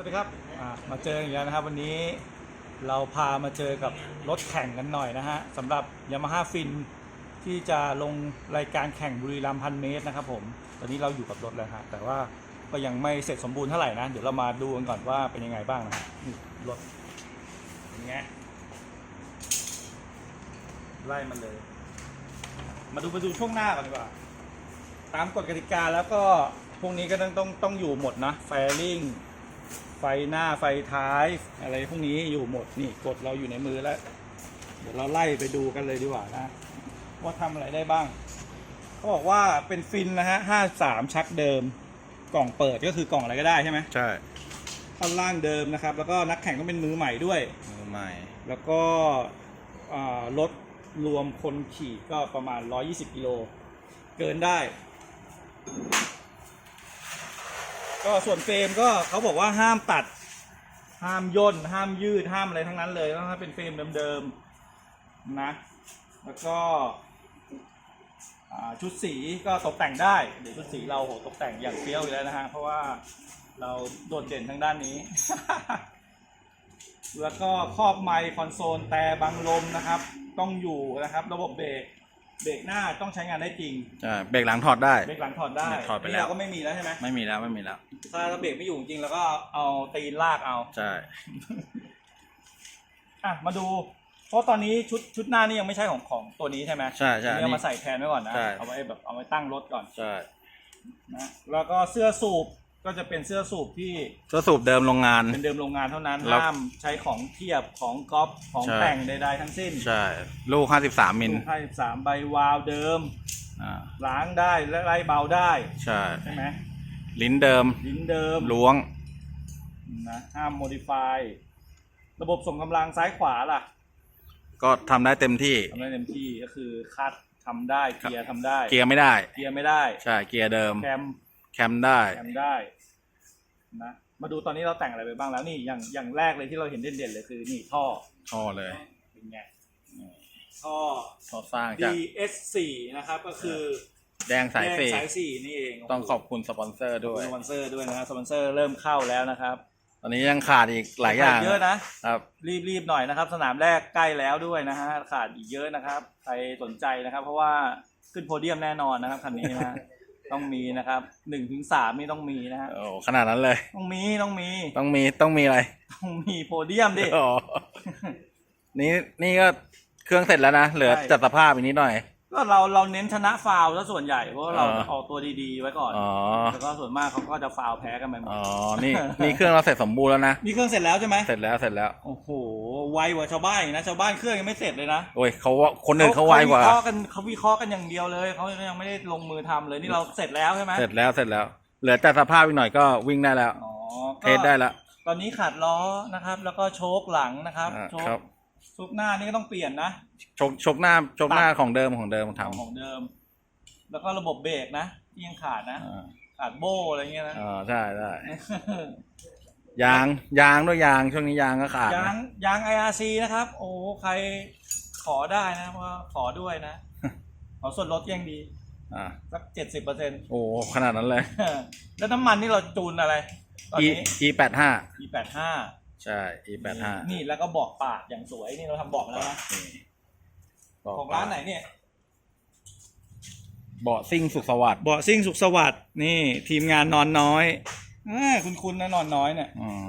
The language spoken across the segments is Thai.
วัสดีครับมาเจออีกแล้วนะครับ วันนี้เราพามาเจอกับรถแข่งกันหน่อยนะฮะสำหรับยามาฮ่าฟินที่จะลงรายการแข่งบุรีรัมย์พันเมตรนะครับผมตอนนี้เราอยู่กับรถแล้วฮะแต่ว่าก็ยังไม่เสร็จสมบูรณ์เท่าไหร่นะ เดี๋ยวเรามาดูกันก่อนว่าเป็นยังไงบ้างนะฮะนี่รถเป็นไงไล่มันเลย มาดูมาดูช่วงหน้าก่อนดีกว่า ตามกฎกติกาแล้วก็พวกนี้ก็ต้องต้องต้องอยู่หมดนะแฟลิง ไฟหน้าไฟท้ายอะไรพวกนี้อยู่หมดนี่กฎเราอยู่ในมือแล้ว เดี๋ยวเราไล่ไปดูกันเลยดีกว่านะ ว่าทำอะไรได้บ้างเขาบอกว่าเป็นฟินนะฮะห้าสามชักเดิม กล่องเปิดก็คือกล่องอะไรก็ได้ใช่ไหมใช่ท่อนล่างเดิมนะครับ แล้วก็นักแข่งต้องเป็นมือใหม่ด้วย มือใหม่ แล้วก็อ่ารถรวมคนขี่ก็ประมาณ 120กิโลเกินได้ ก็ส่วนเฟรมก็เขาบอกว่าห้ามตัด ห้ามย่น ห้ามยืด ห้ามอะไรทั้งนั้นเลยต้องให้เป็นเฟรมเดิมๆนะ แล้วก็ชุดสีก็ตกแต่งได้ เดี๋ยวชุดสีเราโหตกแต่งอย่างเฟี้ยวอยู่แล้วนะฮะ เพราะว่าเราโดดเด่นทางด้านนี้ แล้วก็ครอบไมค์คอนโซลแต่บังลมนะครับ ต้องอยู่นะครับ ระบบเบรก เบรกหน้าต้องใช้งานได้จริงใช่เบรกหลังถอดได้ เบรกหลังถอดได้ถอดไปแล้ว นี่เราก็ไม่มีแล้วใช่ไหมไม่มีแล้วไม่มีแล้ว ถ้าเราเบรกไม่อยู่จริงแล้วก็เอาตีนลากเอา ใช่ อะมาดู เพราะตอนนี้ชุดชุดหน้านี่ยังไม่ใช่ของของตัวนี้ใช่ไหมใช่ใช่นี่เอามาใส่แทนไว้ก่อนนะ ใช่ เอาไว้แบบเอาไว้ตั้งรถก่อนใช่นะ แล้วก็เสื้อสูบ ก็จะเป็นเสื้อสูบที่เสื้อสูบเดิมโรงงาน เป็นเดิมโรงงานเท่านั้นแล้วห้ามใช้ของเทียบของก๊อปของใช่ แต่งใดๆทั้งสิ้นใช่ ลูก 53 มิลลูกสามใบวาล์วเดิม อ่า ล้างได้และไล่เบาได้ใช่ ใช่ไหมลิ้นเดิม ลิ้นเดิมล้วง นะห้ามโมดิฟายระบบส่งกำลังซ้ายขวาล่ะก็ทำได้เต็มที่ ทำได้เต็มที่ก็คือคัดทำได้เกียร์ทำได้เกียร์ไม่ได้ เกียร์ไม่ได้ ใช่ เกียร์เดิม แคม แคมได้ แคมได้นะมาดูตอนนี้เราแต่งอะไรไปบ้างแล้วนี่อย่างอย่างแรกเลยที่เราเห็นเด่นๆเลยคือนี่ท่อท่อเลยเป็นไงนี่ท่อ ท่อสร้างจาก DS4 นะครับก็คือแดงสายแยกสี่สายสี่นี่เองต้องขอบคุณสปอนเซอร์ขอบด้วคุณยสปอนเซอร์ด้วยนะสปอนเซอร์เริ่มเข้าแล้วนะครับ ตอนนี้ยังขาดอีกหลายอย่างเยอะนะครับ รีบรีบหน่อยนะครับ สนามแรกใกล้แล้วด้วยนะฮะขาดอีกเยอะนะครับ ใครสนใจนะครับ เพราะว่าขึ้นโพเดียมแน่นอนนะครับคันนี้นะฮะ ต้องมีนะครับหนึ่งถึงสามนี่ต้องมีนะฮะโอ้ขนาดนั้นเลย ต้องมีต้องมีต้องมีต้องมีอะไรต้องมีโพเดียมดิ อ๋อนี่นี่ก็เครื่องเสร็จแล้วนะเหลือใช่ จัดสภาพอีกนิดหน่อย ก็เราเราเน้นชนะฟาวล์ซะส่วนใหญ่เพราะว่าเราอ่าออกตัวดีๆไว้ก่อนอ๋อแล้วก็ส่วนมากเขาก็จะฟาวล์แพ้กันไปหมดอ๋อนี่นี่เครื่องเราเสร็จสมบูรณ์แล้วนะ นี่เครื่องเสร็จแล้วใช่ไหม เสร็จแล้วเสร็จแล้ว โอ้โห ไวกว่าชาวบ้านอีกนะชาวบ้านเครื่องยังไม่เสร็จเลยนะโอ้ยเขาว่าคนอื่นเขาไวกว่า เขวิเคราะห์กันเขาวิเคราะห์กันอย่างเดียวเลยเขายังไม่ได้ลงมือทำเลยนี่เราเสร็จแล้วใช่ไหมเสร็จแล้วเสร็จแล้ว เหลือจัดสภาพอีกหน่อยก็วิ่งได้แล้ว อ๋อเทสได้แล้วตอนนี้ขาดล้อนะครับ แล้วก็โชคหลังนะครับอ่าโชครัคบโชคหน้านี่ก็ต้องเปลี่ยนนะชกชกหน้าชกหน้าของเดิมของเดิมทำของเดิม แล้วก็ระบบเบรกนะที่ยังขาดนะอ่าขาดโบ้อะไรเงี้ยนะอ๋อใช่ใช่ ยางยางด้วยยางช่วงนี้ยางก็ขาดยางนะยาง IRC นะครับ โอ้ใครขอได้นะว่าขอด้วยนะ ขอส่วนลดยังดีอ่าสักเจ็ดสิบเปอร์เซ็นต์โอ้ขนาดนั้นเลย แล้วน้ำมันนี่เราจูนอะไร ตอน e นี้ e แปดห้า e แปดห้าใช่ e แปดห้านี่แล้วก็บอกปากอย่างสวยนี่เราทำบอกแล้วนะของร้านไหนเนี่ย เบาะซิ่งสุขสวัสดิ์เบาะซิ่งสุขสวัสดิ์นี่ทีมงานนอนน้อย อ่าคุณคุณนะนอนน้อยเนี่ยอืม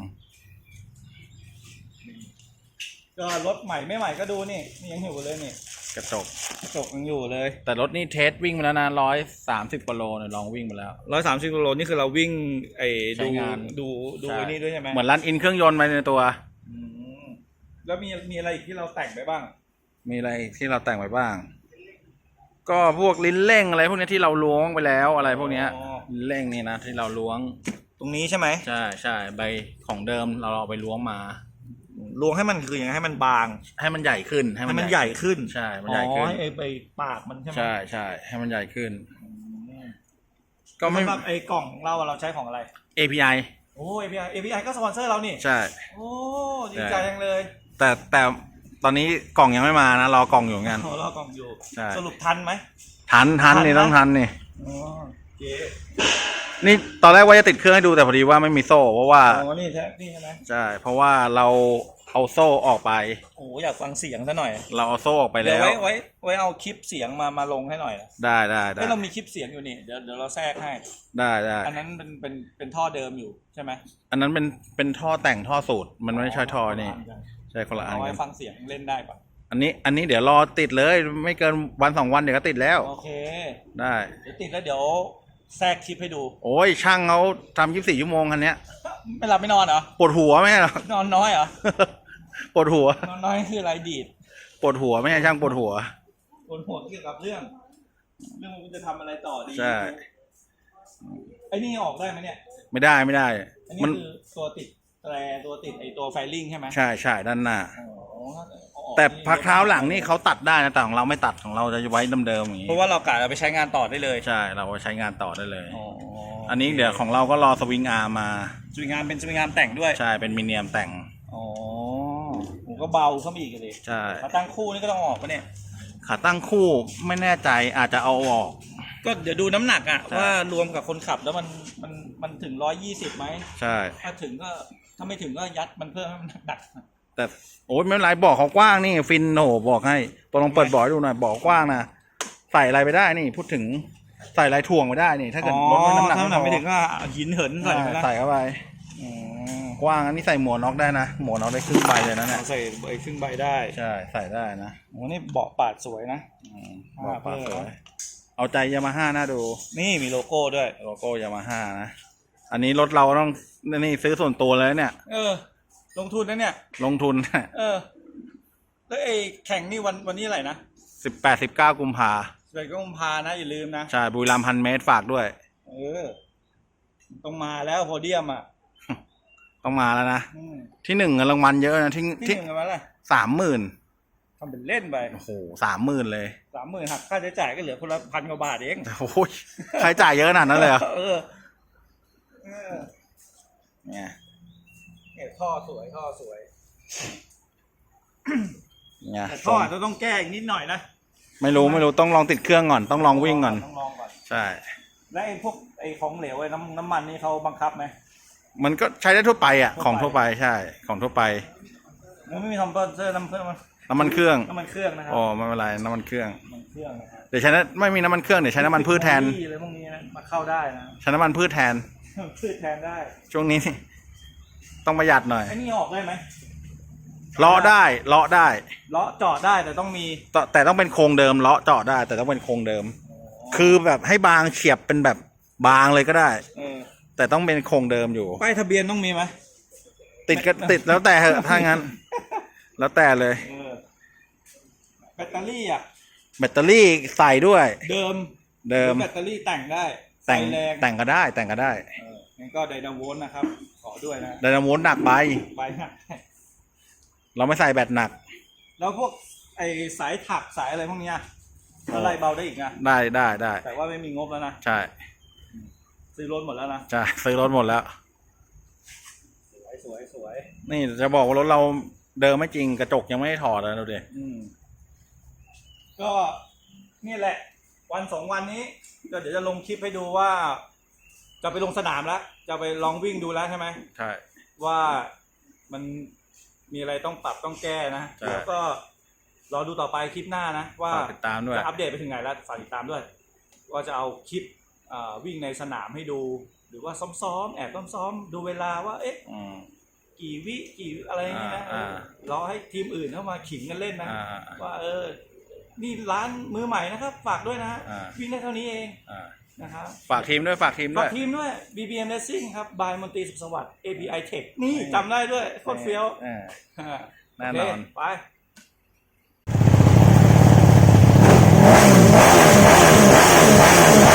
ก็รถใหม่ไม่ใหม่ก็ดูนี่นี่ยังอยู่เลยนี่กระจก กระจกยังอยู่เลยแต่รถนี่เทสวิ่งมาแล้วนะร้อยสามสิบกว่าโลเนี่ยลองวิ่งมาแล้ว ร้อยสามสิบกิโลนี่คือเราวิ่งไอ้ใช้ดูงาน ดูดูใช่ไอ้นี่ด้วยใช่ไหมเหมือนรันอินเครื่องยนต์ไปในตัว อืมแล้วมีมีอะไรอีกที่เราแต่งไปบ้าง มีอะไรที่เราแต่งไว้บ้าง ก็พวกลิ้นเร่งอะไรพวกเนี้ยที่เราล้วงไปแล้วอะไรพวกเนี้ยอ๋อ ลิ้นเร่งนี่นะที่เราล้วง ตรงนี้ใช่ไหมใช่ใช่ใบของเดิมเราเอาไปล้วงมา ลวงให้มันคือยังไงให้มันบาง ให้มันใหญ่ขึ้นให้ให้มันใหญ่ขึ้นใช่มันใหญ่ขึ้นอ๋อไอ้ไปปากมันใช่ไหมใช่ใช่ให้มันใหญ่ขึ้นอืมก็ไม่ สำหรับไอ้กล่องเราอะเราใช้ของอะไร API โอ้ API API ก็สปอนเซอร์เรานี่ ใช่ โอ้ดีใจจังเลยแต่แต่ตอนนี้กล่องยังไม่มานะรอกล่องอยู่เหมือนกัน โอ้รอกล่องอยู่ ใช่ สรุปทันไหม ทันทันทันนี่นะต้องทันนี่ อ๋อโอเค นี่ตอนแรกว่าจะติดเครื่องให้ดูแต่พอดีว่าไม่มีโซ่เพราะว่าอ๋อนี่ใช่นี่ใช่ไหมใช่เพราะว่าเราเอาโซ่ออกไป โอ้โหอยากฟังเสียงซะหน่อยเราเอาโซ่ออกไปเดี๋ยแล้วว ไว้ไว้ไว้เอาคลิปเสียงมามาลงให้หน่อยนะได้ได้ได้เฮ้ยเรามีคลิปเสียงอยู่นี่เดี๋ยวเดี๋ยวเราแทรกให้ ได้ได้ อันนั้นเป็นเป็นเป็นท่อเดิมอยู่ใช่ไหมอันนั้นเป็นเป็นท่อแต่งท่อสูตร มันไม่ใช่ท่อนี่ใช่คนละอันเอากัไว้นฟังเสียงเล่นได้ปะอันนี้อันนี้เดี๋ยวรอติดเลย ไม่เกินวันสองวันเดี๋ยวก็ติดแล้ว โอเคได้ เดี๋ยวติดแล้วเดี๋ยว แทรกคลิปให้ดู โอ้ยช่างเขาทำยี่สิบสี่ชั่วโมงคันเนี้ยไม่หลับไม่นอนเหรอ ปวดหัวไม่ใช่เหรอ นอนน้อยเหรอ ปวดหัว นอนน้อยคืออะไรดีด ปวดหัวไม่ใช่ช่างปวดหัวบนหัวเกี่ยวกับเรื่อง เรื่องมันจะทำอะไรต่อดีใช่ ไอ้นี่ออกได้ไหมเนี่ย ไม่ได้ไม่ได้ อันนี้มันคือตัวติดแตรตัวติดไอตัวไฟลิงใช่ไหมใช่ใช่ด้านหน้า อ๋อเอาออกแต่นี่พักเท้าหลังนี่เขาตัดได้นะแต่ของเราไม่ตัดของเราจะไว้เดิมๆอย่างนี้เพราะว่าเรากะเอาไปใช้งานต่อได้เลยใช่เราใช้งานต่อได้เลย อ๋ออันนี้เดี๋ยวของเราก็รอสวิงอาร์มมาสวยงามเป็นสวยงามแต่งด้วยใช่เป็นมิเนียมแต่งอ๋อผมก็เบาเข้ามาอีกเลยใช่มาตั้งคู่นี่ก็ต้องออกปะเนี่ย ขาตั้งคู่ไม่แน่ใจอาจจะเอาออก ก็เดี๋ยวดูน้ำหนักอะใช่ว่ารวมกับคนขับแล้วมันมันมันถึงร้อยยี่สิบไหมใช่ ถ้าถึงก็ถ้าไม่ถึงก็ยัดมันเพิ่มให้มันหนัก แต่โอ้ยไม่เป็นไรบอกเขากว้างนี่ฟินโหบอกให้ตัวลองเปิดบอกให้ดูหน่อยบอกกว้างนะใส่อะไรไปได้นี่พูดถึงใส่อะไรถ่วงไปได้นี่ ถ้าเกิดรถน้ำหนักถ้าน้ำหนักไม่พอถึงก็เอาหินเหินใส่ไปละใส่เข้าไปอืมกว้างอันนี้ใส่หมวกน็อกได้นะหมวกน็อกได้ครึ่งใบเลยนะเนี่ย เอาใส่ใบครึ่งใบได้ใช่ใส่ได้นะโอ้นี่เบาะปาดสวยนะ อืมอ่าบอกปากเพิ่สม วยนะเอาใจยามาฮ่าน่าดูนี่มีโลโก้ด้วย โลโก้ยามาฮ่านะ อันนี้รถเราต้องนี่ซื้อส่วนตัวเลยเนี่ย เออ ลงทุนนะเนี่ย ลงทุน เออ แล้วไอ้แข่งนี่วันวันนี้อะไรนะสิบแปดสิบเก้ากุมภาสิบเอ็ดกุมภานะ อย่าลืมนะ ใช่บุรีรัมย์พันเมตรฝากด้วย เออ ต้องมาแล้วโพเดียมอะ ต้องมาแล้วนะ อืมที่หนึ่งเงินรางวัลเยอะนะ ที่ที่ที่หนึ่งกันมาละสามหมื่นทำเป็นเล่นไปโอ้โหสามหมื่นเลยสามหมื่นหักค่าใช้จ่ายก็เหลือคนละพันกว่าบาทเอง โอ้ยใครจ่ายเยอะขนาดนั้นเลยเหรอเออ เออเนี่ย เนี่ยท่อสวยท่อสวยเนี่ยแต่ท่ออาจจะต้องแก้อีกนิดหน่อยนะไม่รู้ไม่รู้ต้องลองติดเครื่องก่อนต้องลองวิ่งก่อน ต้องลองก่อน ใช่ แล้วไอ้พวกไอ้ของเหลวไอ้น้ำน้ำมันนี่เขาบังคับไหม มันก็ใช้ได้ทั่วไปอะทั่วไปของทั่วไปใช่ ของทั่วไป มันไม่มีคอมเพรสเซอร์น้ำเพื่อมันน้ำมันเครื่องน้ำมันเครื่องนะครัอ๋อไม่เป็นไรน้ำมันเครื่อง น้ำมันเครื่องนะฮะเดี๋ยวใช้น้ำไม่มีน้ำมันเครื่องเดี๋ยวใช้น้ำมันพืชแทนอะไรพวกนี้นะมาเข้าได้นะ ใช้น้ำมันพืชแทน พืชแทนได้ ช่วงนี้นี่ ต้องประหยัดหน่อยไอ้นี่ออกได้ไหมเลาะได้เลาะได้เลาะเจาะได้แต่ต้องมีแต่แต่ต้องเป็นโครงเดิมเลาะเจาะได้ แต่ต้องเป็นโครงเดิม คือแบบให้บางเฉียบเป็นแบบบางเลยก็ได้ เออแต่ต้องเป็นโครงเดิมอยู่ ป้ายทะเบียนต้องมีไหมติดก็ติดแล้วแต่เหอะถ้างั้น แล้วแต่เลย เออแบตเตอรี่อะ แบตเตอรี่ใส่ด้วย เดิมเดิมหรือแบตเตอรี่แต่งได้แต่งไฟแรงแต่งก็ได้แต่งก็ได้ เออ งั้นก็ไดนาโวลต์นะครับ ขอด้วยนะไดนาโวลต์หนักไป ไปนะเราไม่ใส่แบตหนัก แล้วพวกไอสายถักสายอะไรพวกเนี้ยอะไรเบาได้อีกนะได้ได้ได้แต่ว่าไม่มีงบแล้วนะใช่ซื้อรถหมดแล้วนะใช่ซื้อรถหมดแล้วสวยสวยสวยนี่จะบอกว่ารถเราเดิมไม่จริงกระจกยังไม่ได้ถอดเลยดูดิอืมก็นี่แหละ วันสองวันนี้ก็เดี๋ยวจะลงคลิปให้ดูว่า จะไปลงสนามแล้ว จะไปลองวิ่งดูแล้วใช่ไหม ใช่ ว่ามันมีอะไรต้องปรับต้องแก้นะ ใช่ แล้วก็รอดูต่อไปคลิปหน้านะ ว่าฝากติดตามด้วย จะอัปเดตไปถึงไหนแล้วฝากติดตามด้วย ว่าจะเอาคลิปอ่าวิ่งในสนามให้ดู หรือว่าซ้อมๆแอบซ้อมๆดูเวลาว่าเอ๊ะ อืม กี่วิกี่อะไรอย่างนี้นะอ่า เออรอให้ทีมอื่นเข้ามาขิงกันเล่นนะอ่าอ่าอ่าว่าเออ นี่ร้านมือใหม่นะครับ ฝากด้วยนะ อ่าวิ่งได้เท่านี้เอง อ่าะครับฝากทีมด้วยฝากทีมด้ฝาวย กทีมด้วย BBM Racing ครับ บายมนตีสุขสวัสดิ์ API Tech นี่จำได้ด้วยโคตรเฟี้ยวอ่า แน่นอน โเคไป Wow.